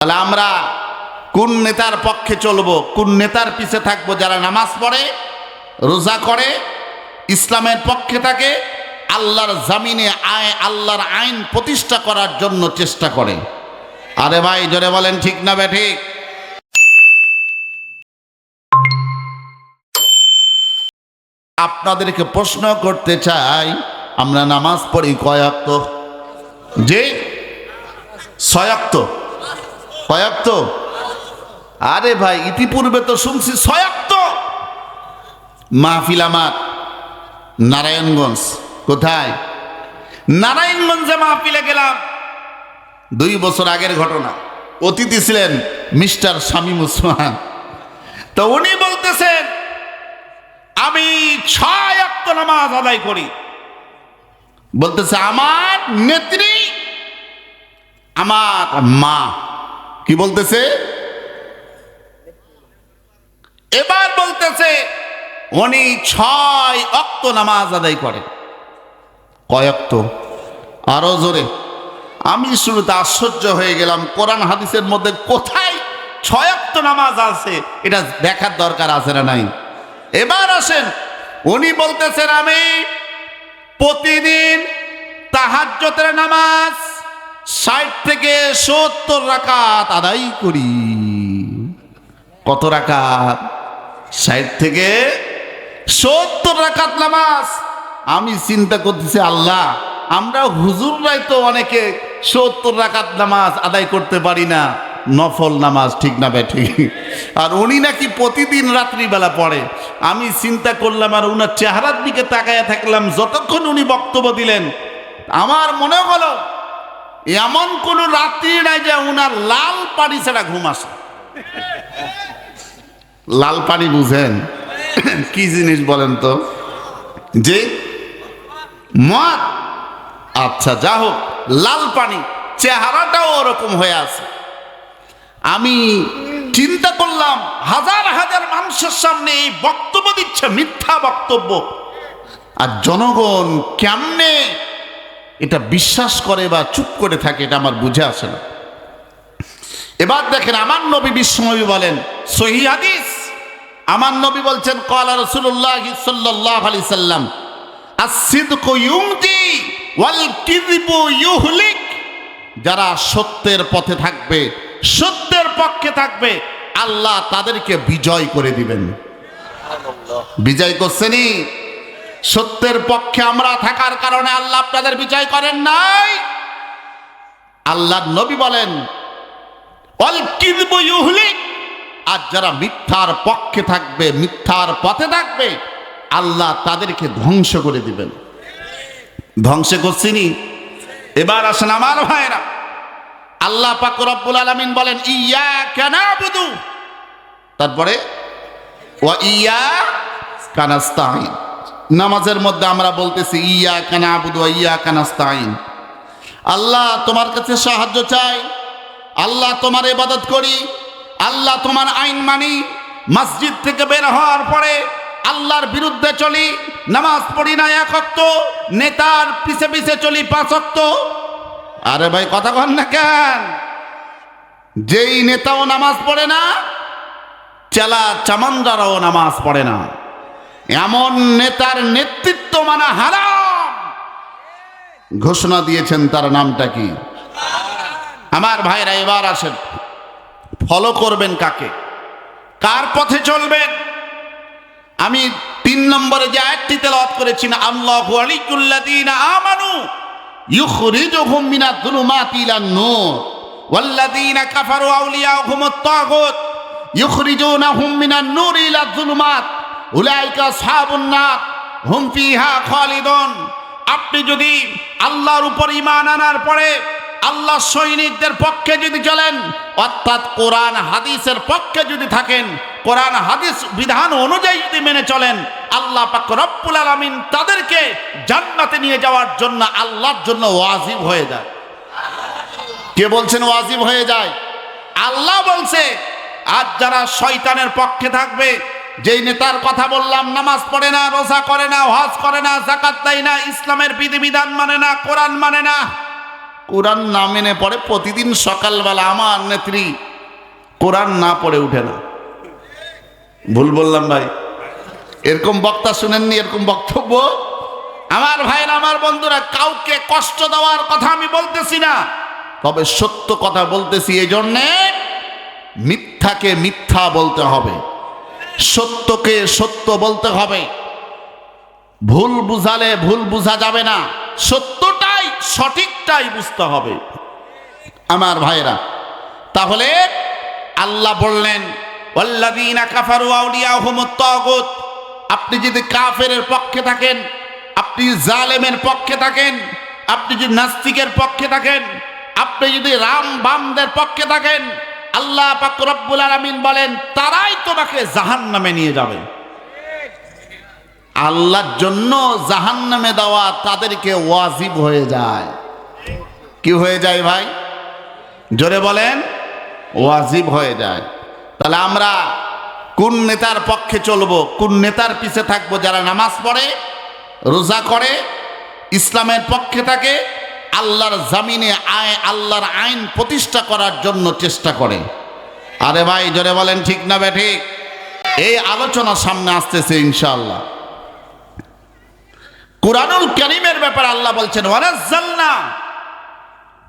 তাহলে আমরা কোন নেতার পক্ষে চলবো? কোন নেতার পিছে থাকব? যারা নামাজ পড়ে, রোজা করে, ইসলামের পক্ষে থাকে, আল্লাহর জামিনে আয় আল্লাহর আইন প্রতিষ্ঠা করার জন্য চেষ্টা করে। আরে ভাই, জোরে বলেন, ঠিক না বে ঠিক? আপনাদেরকে প্রশ্ন করতে চাই, আমরা নামাজ পড়ি কয়াক্ত যে ছয়াক্ত কয়াক্ত আরে ভাই, ইতিপূর্বে তো শুনছি ছয়াক্ত মাহফিল আমার, নারায়ণগঞ্জ, কোথায়? নারায়ণগঞ্জে মাহফিলে গেলাম। দুই বছর আগের ঘটনা। অতিথি ছিলেন মিস্টার শামীম উসমান। তো উনি বলতেছেন, আমি ছয় অক্ত নামাজ আদায় করি। বলতেছে, আমার নেত্রী, আমার মা। কি বলতেছে? এবার বলতেছে, উনি ছয় অক্ত নামাজ আদায় করে কয় আরও জোরে। আমি শুরুতে আশ্চর্য হয়ে গেলাম, কোরআন হাদিসের মধ্যে কোথায় ছয় অক্ত নামাজ আছে, এটা দেখার দরকার আছে না নাই? এবার আসেন, উনি বলতেছেন, আমি প্রতিদিন তাহাজ্জতের নামাজ ষাট থেকে সত্তর রাকাত আদায় করি। কত রাকাত? ষাট থেকে সত্তর রাকাত নামাজ। আমি চিন্তা করতেছি, আল্লাহ, আমরা হুজুররাই তো অনেকে সত্তর রাকাত নামাজ আদায় করতে পারি না। নফল নামাজ ঠিক না বে ঠিক। আর উনি নাকি প্রতিদিন রাত্রিবেলা পড়ে। আমি চিন্তা করলাম, আর উনার চেহারার দিকে তাকায়া থাকলাম, যতক্ষণ উনি বক্তব্য দিলেন, আমার মনে হলো এমন কোন রাত্রি নাই যে উনার লাল পানি ছাড়া ঘুম আসে। লাল পানি বুঝেন, কি জিনিস বলেন তো? যে মদ আচ্ছা যা হোক, লাল পানি, চেহারাটাও ওরকম হয়ে আছে। আমি চিন্তা করলাম, হাজার হাজার মানুষের সামনে এই বক্তব্য দিচ্ছে, মিথ্যা বক্তব্য। আর জনগণ কেমনে এটা বিশ্বাস করে বা চুপ করে থাকে এটা আমার বুঝে আসে না। এবার দেখেন আমার নবী বিশ্বনবী বলেন সহি হাদিস? আমার নবী বলছেন কলা রসুল্লাহ সাল্লাহ আলি সাল্লাম যারা সত্যের পথে থাকবে সত্যের পক্ষে থাকবে আল্লাহ তাদেরকে বিজয় করে দিবেন। বিজয় করছেনি সত্যের পক্ষে আমরা থাকার কারণে আল্লাহ আপনাদের বিজয় করেন নাই। আল্লাহ নবী বলেন আর যারা মিথ্যার পক্ষে থাকবে, মিথ্যার পথে থাকবে, আল্লাহ তাদেরকে ধ্বংস করে দিবেন। ধ্বংস করছিনি এবার আসেন আমার ভাইরা। আল্লাহ পাক রব্বুল আলামিন বলেন ইয়া কানাবুদু তারপরে ওয়া ইয়া কানাস্তাইন নামাজের মধ্যে আমরা বলতেছি ইয়া কানাবুদু ওয়া ইয়া কানাস্তাইন আল্লাহ তোমার কাছে সাহায্য চাই, আল্লাহ তোমার ইবাদত করি, আল্লাহ তোমার আইন মানি, মসজিদ থেকে বের হওয়ার পরে আল্লাহর বিরুদ্ধে চলি, নামাজ পড়ি না এক অক্ত, নেতার পিছে পিছে চলি পাঁচ অক্ত। আরে ভাই, কথা কন না কেন? যেই নেতাও নামাজ পড়ে না, চেলা চামান্দারাও নামাজ পড়ে না। এমন নেতার নেতৃত্ব মানা হারাম। ঘোষণা দিয়েছেন তার নামটা কি? আমার ভাইরা, এবার আসেন। ফলো করবেন কাকে? কার পথে চলবেন? আমি তিন নম্বরে যে আয়াতটি তেলাওয়াত করেছি না, আল্লাহু আলিকুল্লাযীনা আমানু ইউখরিজুহুম মিনাদ যুলুমাতি ইলান নূর। ওয়াল্লাযীনা কাফারু আউলিয়াহুমুত তাগুত ইউখরিজুনাহুম মিনান নূর ইলা যুলুমাত। উলাইকা আসহাবুন নার হুম ফিহা খালিদুন। আপনি যদি আল্লাহর উপর ইমান আনার পরে আল্লাহ সৈনিকদের পক্ষে যদি চলেন, অর্থাৎ কোরআন হাদিসের পক্ষে যদি থাকেন, কোরআন হাদিস বিধান অনুযায়ী যদি মেনে চলেন, আল্লাহ পাক রব্বুল আলামিন তাদেরকে জান্নাতে নিয়ে যাওয়ার জন্য আল্লাহর জন্য ওয়াজিব হয়ে যায়। কে বলছেন ওয়াজিব হয়ে যায়? আল্লাহ বলছে আজ যারা শয়তানের পক্ষে থাকবে যেই নেতার কথা বললাম, নামাজ পড়ে না, রোজা করে না, হজ করে না জাকাত দেয় না, ইসলামের বিধিবিধান মানে না, কোরআন মানে না। কোরআন না মেনে পড়ে প্রতিদিন সকালবেলা আমার নেত্রী, কোরআন না পড়ে উঠে না। ভুল বললাম ভাই। এরকম বক্তা শুনেননি, এরকম বক্তব্য? আমার ভাইয়ের, আমার বন্ধুরা, কাউকে কষ্ট দেওয়ার কথা আমি বলতেছি না। তবে সত্য কথা বলতেছি এই জন্যে মিথ্যাকে মিথ্যা বলতে হবে। সত্যকে সত্য বলতে হবে। ভুল বুঝালে ভুল বুঝা যাবে না। সত্যটাই সঠিকটাই বুঝতে হবে। আমার ভাইরা তাহলে আল্লাহ বললেন কাফারু আপনি যদি কাফেরের পক্ষে থাকেন, আপনি জালেমের পক্ষে থাকেন, আপনি যদি নাস্তিকের পক্ষে থাকেন, আপনি যদি রাম বামদের পক্ষে থাকেন আল্লাহ পাক রব্বুল আলামিন বলেন, তারাই তোমাকে জাহান্নামে নিয়ে যাবে। আল্লাহর জন্য জাহান্নামে দেওয়া তাদেরকে ওয়াজিব হয়ে যায়। কি হয়ে যায় ভাই? জোরে বলেন, ওয়াজিব হয়ে যায়। তাহলে আমরা কোন নেতার পক্ষে চলবো, কোন নেতার পিছে থাকব যারা নামাজ পড়ে, রোজা করে, ইসলামের পক্ষে থাকে আল্লাহর জামিনে আয়, আল্লাহর আইন প্রতিষ্ঠা করার জন্য চেষ্টা করে। আরে ভাই, জোরে বলেন ঠিক না বে ঠিক? এই আলোচনা সামনে আসতেছে ইনশাআল্লাহ। কুরআনুল কারীমের ব্যাপারে আল্লাহ বলছেন, ওয়ানাজ্জালনা।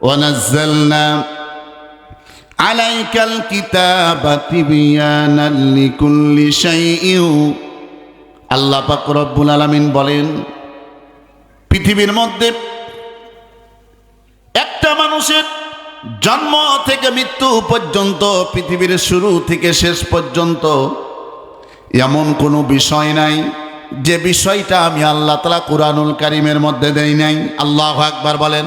ওয়ানাজ্জালনা আলাইকাল কিতাবা তিবিয়ানাল লিকুল্লি শাইইন। আল্লাহ পাক রব্বুল আলামিন বলেন, পৃথিবীর মধ্যে একটা মানুষের জন্ম থেকে মৃত্যু পর্যন্ত, পৃথিবীর শুরু থেকে শেষ পর্যন্ত এমন কোনো বিষয় নাই যে বিষয়টা আমি আল্লাহ তালা কুরআনুল কারিমের মধ্যে দেই নাই। আল্লাহ আকবার বলেন,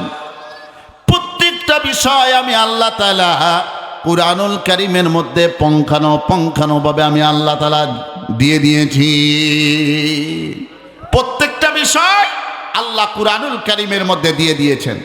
প্রত্যেকটা বিষয় আমি আল্লাহ তালা কুরআনুল কারিমের মধ্যে পঙ্খানো পঙ্খানো ভাবে আমি আল্লাহ তালা দিয়ে দিয়েছি। প্রত্যেকটা বিষয় আল্লাহ কুরআনুল কারিমের মধ্যে দিয়ে দিয়েছেন।